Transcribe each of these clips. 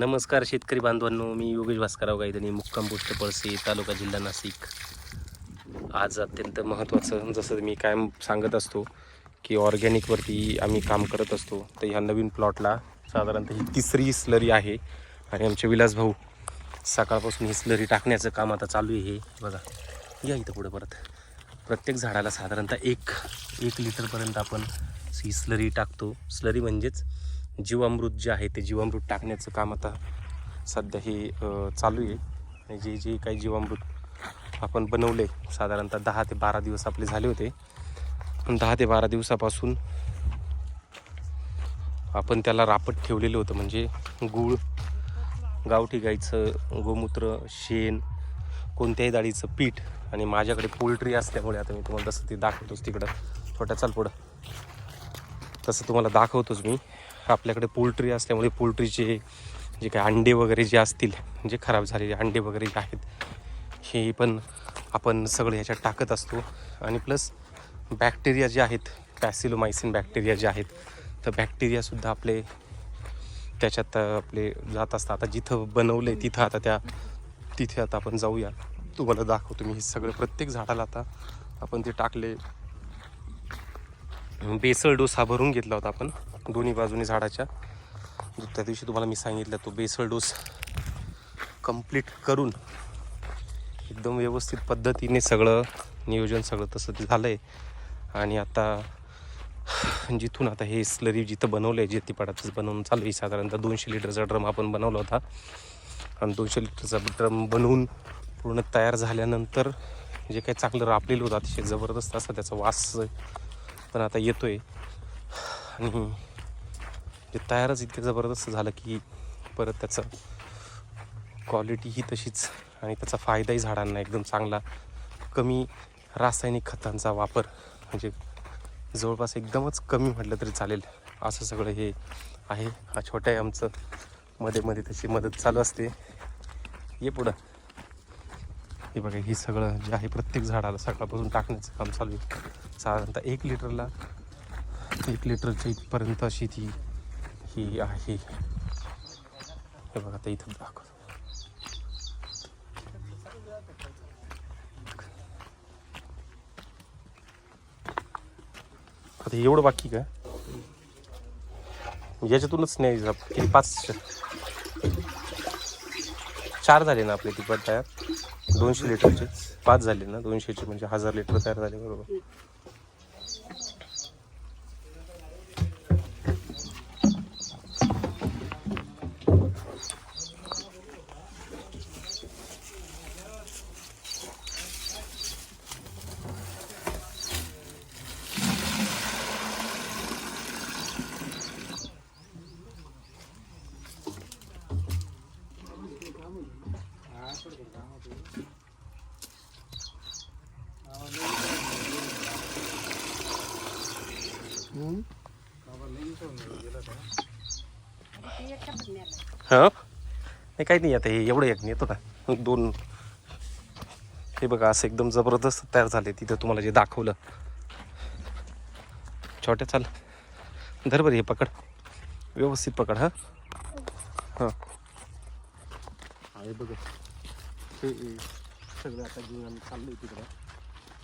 नमस्कार शेतकरी बांधवांनो मी योगेश भास्करराव गायधनी मुक्काम पोस्ट पळसे तालुका जिल्हा नाशिक. आज अत्यंत महत्त्वाचं जसं मी कायम सांगत असतो की ऑर्गॅनिकवरती आम्ही काम करत असतो. तर ह्या नवीन प्लॉटला साधारणतः ही तिसरी स्लरी आहे. आणि आमचे विलास भाऊ सकाळपासून ही स्लरी टाकण्याचं काम आता चालू आहे. हे बघा या इथं पुढं परत. प्रत्येक झाडाला साधारणतः एक एक लिटरपर्यंत आपण ही स्लरी टाकतो. स्लरी म्हणजेच जीवामृत जे आहे ते जीवामृत टाकण्याचं काम आता सध्या हे चालू आहे. आणि जे जे काही जीवामृत आपण बनवले साधारणतः दहा ते बारा दिवस आपले झाले होते. दहा ते बारा दिवसापासून आपण त्याला रापट ठेवलेलं होतं. म्हणजे गूळ गावठी गाईचं गोमूत्र शेण कोणत्याही डाळीचं पीठ आणि माझ्याकडे पोल्ट्री असल्यामुळे आता मी तुम्हाला तसं ते दाखवतोच तिकडं. छोट्या चाल पुढं. तसं तुम्हाला दाखवतोच मी. आपल्याकडे पोल्ट्री असल्यामुळे पोल्ट्रीचे जे काही अंडे वगैरे जे असतील जे खराब झालेले अंडे वगैरे जे आहेत हे पण आपण सगळं ह्याच्यात टाकत असतो. आणि प्लस बॅक्टेरिया जे आहेत पॅसिलोमायसिन बॅक्टेरिया जे आहेत तर बॅक्टेरियासुद्धा आपले त्याच्यात आपले जात असतात. आता जिथं बनवलं आहे तिथं आता त्या तिथे आता आपण जाऊया. तुम्हाला दाखवतो मी हे सगळं. प्रत्येक झाडाला आता आपण ते टाकले. बेसळ डोस हा भरून घेतला होता आपण. दोन्ही बाजूने झाडाच्या. जो त्या दिवशी तुम्हाला मी सांगितलं तो बेसळ डोस कंप्लीट करून एकदम व्यवस्थित पद्धतीने सगळं नियोजन सगळं तसं ते झालं आहे आणि आता जिथून आता हे स्लरी जिथं बनवलं आहे जेतीपाडातच बनवून चालू आहे. साधारणतः दोनशे लिटरचा ड्रम आपण बनवला होता. आणि दोनशे लिटरचा ड्रम बनवून पूर्ण तयार झाल्यानंतर जे काही चांगलं रापलेलं होतं अतिशय जबरदस्त असा त्याचा वास पण आता येतो आहे आणि ते तयारच इतकं जबरदस्त झालं की परत त्याचं क्वालिटी ही तशीच आणि त्याचा फायदाही झाडांना एकदम चांगला. कमी रासायनिक खतांचा वापर म्हणजे जवळपास एकदमच कमी म्हटलं तरी चालेल. असं सगळं हे आहे. हा छोट्या आमचं मध्ये मध्ये त्याची मदत चालू असते. ये पुढं. हे बघा हे सगळं जे आहे प्रत्येक झाडाला सकाळपासून टाकण्याचं काम चालू आहे. साधारणतः एक लिटरला एक लिटरच्या इथपर्यंत अशी ती ही आहे हे बघा आता इथं दाखवतो. आता एवढं बाकी का? याच्यातूनच नाही जा- किती पाच चार झाले ना आपले तिकट तयार? दोनशे लिटरचे पाच झाले ना दोनशेचे म्हणजे हजार लिटर तयार झाले बरोबर. हां? नाही काही नाही आता हे एवढं एक येतो ना. दोन. हे बघा असं एकदम जबरदस्त तयार झाले तिथं तुम्हाला जे दाखवलं. छोट्या चाल. धर बरं हे पकड. व्यवस्थित पकड हां. हां. हे बघा. हे सगळं आता घेऊन आम्ही चाललो आहे तिकडं.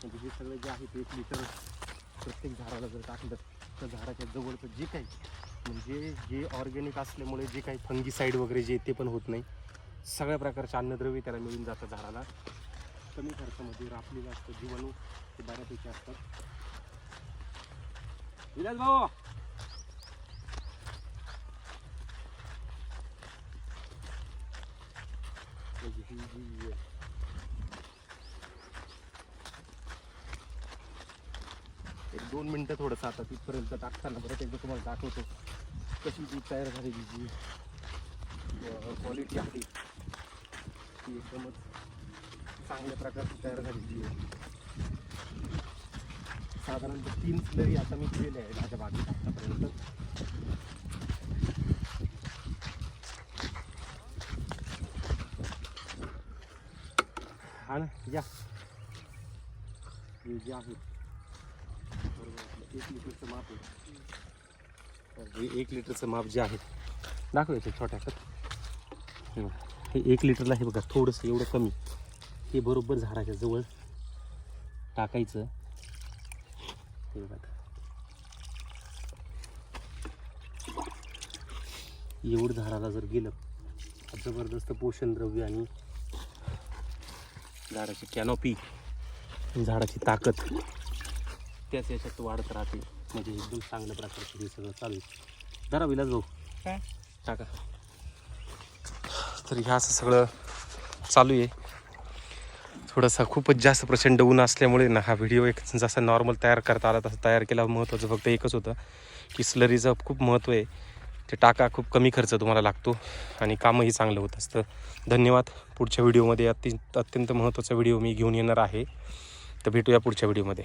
म्हणजे हे सगळं जे आहे ते एक लिटर प्रत्येक झाडाला जर टाकलं तर झाडाच्या जवळचं जे काही म्हणजे जे ऑर्गॅनिक असल्यामुळे जे काही फंगीसाईड वगैरे जे ते पण होत नाही. सगळ्या प्रकारचे अन्नद्रव्य त्याला मिळून जातं झाडाला. कमी खर्चामध्ये रापलेलं असतं जीवाणू ते बऱ्यापैकी असतात. विलास भाऊ! म्हणजे ही जी दोन मिनटं थोडंसं आता तिथपर्यंत टाकताना परत एकदा तुम्हाला दाखवतो कशी जी तयार झालेली जी क्वालिटी आहे. ती एकदमच चांगल्या प्रकारची तयार झालेली आहे. साधारणतः तीन स्लरी आता मी केलेल्या आहेत माझ्या बागेत आतापर्यंत. हा ना या हे जे आहे एक लिटरचं माप आहे हे एक लिटरचं माप जे आहे दाखवायचं छोट्या हे हे एक लिटरला हे बघा थोडंसं एवढं कमी. हे बरोबर झाडाच्या जवळ टाकायचं. हे बघा एवढं झाडाला जर गेलं जबरदस्त पोषण द्रव्य आणि झाडाची कॅनॉपी झाडाची ताकद. त्याच याच्यात वाढत राहते. म्हणजे एकदम चांगल्या प्रकारचं हे सगळं चालू आहे. विलास भाऊ. काय? टाका. तर ह्या असं सगळं चालू आहे. थोडासा खूपच जास्त प्रचंड ऊन असल्यामुळे ना हा व्हिडिओ एक जसा नॉर्मल तयार करता आला तसा तयार केला महत्त्वाचं फक्त एकच होतं की स्लरीचं खूप महत्त्व आहे. ते टाका खूप कमी खर्च तुम्हाला लागतो आणि कामही चांगलं होत असतं. धन्यवाद. पुढच्या व्हिडिओमध्ये अति अत्यंत महत्त्वाचा व्हिडिओ मी घेऊन येणार आहे. तर भेटूया पुढच्या व्हिडिओमध्ये.